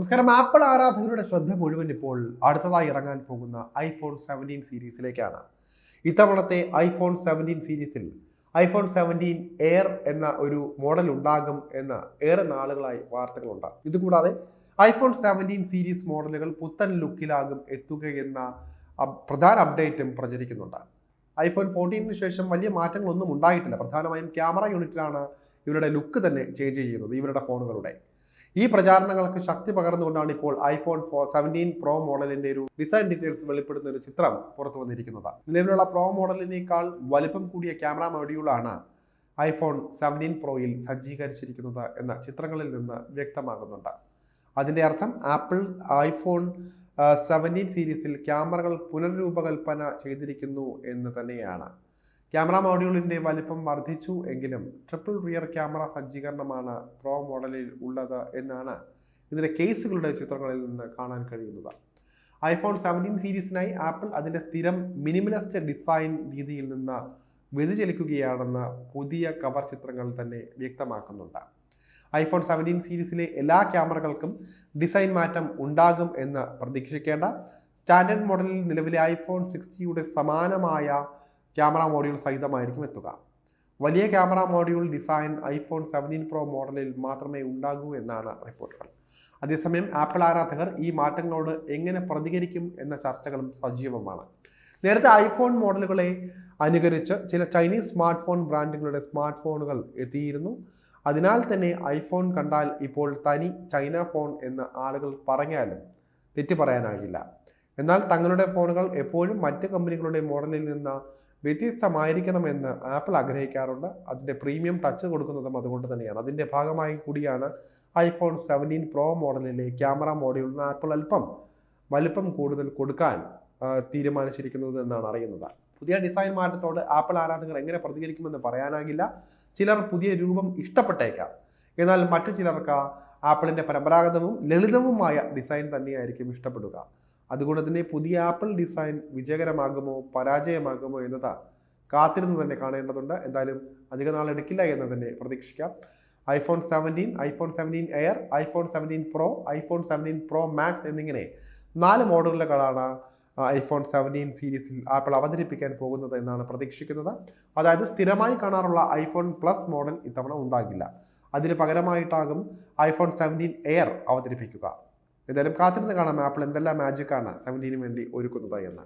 നമസ്കാരം. ആപ്പിൾ ആരാധകരുടെ ശ്രദ്ധ മുഴുവൻ ഇപ്പോൾ അടുത്തതായി ഇറങ്ങാൻ പോകുന്ന ഐഫോൺ സെവന്റീൻ സീരീസിലേക്കാണ്. ഇത്തവണത്തെ ഐഫോൺ സെവന്റീൻ സീരീസിൽ ഐഫോൺ സെവന്റീൻ എയർ എന്ന ഒരു മോഡൽ ഉണ്ടാകും എന്ന് ഏറെ നാളുകളായി വാർത്തകളുണ്ട്. ഇതുകൂടാതെ ഐഫോൺ സെവന്റീൻ സീരീസ് മോഡലുകൾ പുത്തൻ ലുക്കിലാകും എത്തുകയെന്ന പ്രധാന അപ്ഡേറ്റും പ്രചരിക്കുന്നുണ്ട്. ഐഫോൺ ഫോർട്ടീനു ശേഷം വലിയ മാറ്റങ്ങളൊന്നും ഉണ്ടായിട്ടില്ല. പ്രധാനമായും ക്യാമറ യൂണിറ്റിലാണ് ഇവരുടെ ലുക്ക് തന്നെ ചേഞ്ച് ചെയ്യുന്നത് ഇവരുടെ ഫോണുകളുടെ. ഈ പ്രചാരണങ്ങൾക്ക് ശക്തി പകർന്നുകൊണ്ടാണ് ഇപ്പോൾ ഐഫോൺ ഫോ സെവന്റീൻ പ്രോ മോഡലിന്റെ ഒരു ഡിസൈൻ ഡീറ്റെയിൽസ് വെളിപ്പെടുന്ന ഒരു ചിത്രം പുറത്തു വന്നിരിക്കുന്നത്. നിലവിലുള്ള പ്രോ മോഡലിനേക്കാൾ വലിപ്പം കൂടിയ ക്യാമറ മൊഡ്യൂളാണ് ഐഫോൺ സെവന്റീൻ പ്രോയിൽ സജ്ജീകരിച്ചിരിക്കുന്നത് എന്ന ചിത്രങ്ങളിൽ നിന്ന് വ്യക്തമാകുന്നുണ്ട്. അതിന്റെ അർത്ഥം ആപ്പിൾ ഐഫോൺ സെവന്റീൻ സീരീസിൽ ക്യാമറകൾ പുനർരൂപകൽപ്പന ചെയ്തിരിക്കുന്നു എന്ന് തന്നെയാണ്. ക്യാമറ മോഡ്യൂളിന്റെ വലിപ്പം വർദ്ധിച്ചു എങ്കിലും ട്രിപ്പിൾ റിയർ ക്യാമറ സജ്ജീകരണമാണ് പ്രോ മോഡലിൽ ഉള്ളത് എന്നാണ് ഇതിന്റെ കേസുകളുടെ ചിത്രങ്ങളിൽ നിന്ന് കാണാൻ കഴിയുന്നത്. ഐഫോൺ സെവന്റീൻ സീരീസിനായി ആപ്പിൾ അതിന്റെ സ്ഥിരം മിനിമലിസ്റ്റ് ഡിസൈൻ രീതിയിൽ നിന്ന് വ്യതിചലിക്കുകയാണെന്ന് പുതിയ കവർ ചിത്രങ്ങൾ തന്നെ വ്യക്തമാക്കുന്നുണ്ട്. ഐഫോൺ സെവന്റീൻ സീരീസിലെ എല്ലാ ക്യാമറകൾക്കും ഡിസൈൻ മാറ്റം ഉണ്ടാകും എന്ന് പ്രതീക്ഷിക്കേണ്ട. സ്റ്റാൻഡേർഡ് മോഡലിൽ നിലവിലെ ഐഫോൺ സിക്സ്റ്റിയുടെ സമാനമായ ക്യാമറ മോഡ്യൂൾ സഹിതമായിരിക്കും എത്തുക. വലിയ camera module design iPhone seventeen pro മോഡലിൽ മാത്രമേ ഉണ്ടാകൂ എന്നാണ് റിപ്പോർട്ടുകൾ. അതേസമയം ആപ്പിൾ ആരാധകർ ഈ മാറ്റങ്ങളോട് എങ്ങനെ പ്രതികരിക്കും എന്ന ചർച്ചകളും സജീവമാണ്. നേരത്തെ ഐഫോൺ മോഡലുകളെ അനുകരിച്ച് ചില ചൈനീസ് സ്മാർട്ട് ഫോൺ ബ്രാൻഡുകളുടെ സ്മാർട്ട് ഫോണുകൾ എത്തിയിരുന്നു. അതിനാൽ തന്നെ ഐഫോൺ കണ്ടാൽ ഇപ്പോൾ തനി ചൈന ഫോൺ എന്ന് ആളുകൾ പറഞ്ഞാലും തെറ്റു പറയാനാകില്ല എന്നാൽ തങ്ങളുടെ ഫോണുകൾ എപ്പോഴും മറ്റ് കമ്പനികളുടെ മോഡലിൽ നിന്ന് വ്യത്യസ്തമായിരിക്കണമെന്ന് ആപ്പിൾ ആഗ്രഹിക്കാറുണ്ട്. അതിന്റെ പ്രീമിയം ടച്ച് കൊടുക്കുന്നതും അതുകൊണ്ട് തന്നെയാണ്. അതിന്റെ ഭാഗമായി കൂടിയാണ് ഐഫോൺ സെവന്റീൻ പ്രോ മോഡലിലെ ക്യാമറ മോഡ്യൂളിന് ആപ്പിൾ അല്പം വലുപ്പം കൂടുതൽ കൊടുക്കാൻ തീരുമാനിച്ചിരിക്കുന്നത് എന്നാണ് അറിയുന്നത്. പുതിയ ഡിസൈൻ മാറ്റത്തോട് ആപ്പിൾ ആരാധകർ എങ്ങനെ പ്രതികരിക്കുമെന്ന് പറയാനാകില്ല. ചിലർ പുതിയ രൂപം ഇഷ്ടപ്പെട്ടേക്കാം. എന്നാൽ മറ്റു ചിലർക്ക് ആപ്പിളിന്റെ പരമ്പരാഗതവും ലളിതവുമായ ഡിസൈൻ തന്നെയായിരിക്കും ഇഷ്ടപ്പെടുക. അതുകൊണ്ട് തന്നെ പുതിയ ആപ്പിൾ ഡിസൈൻ വിജയകരമാകുമോ പരാജയമാകുമോ എന്നത് കാത്തിരുന്ന് തന്നെ കാണേണ്ടതുണ്ട്. എന്തായാലും അധിക നാൾ എടുക്കില്ല എന്ന് തന്നെ പ്രതീക്ഷിക്കാം. IPhone seventeen iPhone seventeen air iPhone seventeen pro iPhone seventeen pro max എന്നിങ്ങനെ നാല് മോഡലുകളാണ് ഐഫോൺ സെവന്റീൻ സീരീസിൽ ആപ്പിൾ അവതരിപ്പിക്കാൻ പോകുന്നത് എന്നാണ് പ്രതീക്ഷിക്കുന്നത്. അതായത് സ്ഥിരമായി കാണാറുള്ള ഐഫോൺ പ്ലസ് മോഡൽ ഇത്തവണ ഉണ്ടാകില്ല. അതിന് പകരമായിട്ടാകും ഐഫോൺ സെവന്റീൻ എയർ അവതരിപ്പിക്കുക. എന്തായാലും കാത്തിരുന്ന് കാണാം. ആപ്പിൾ എന്തെല്ലാം മാജിക്കാണ് സെവന്റീന് വേണ്ടി ഒരുക്കുന്നത് എന്ന്.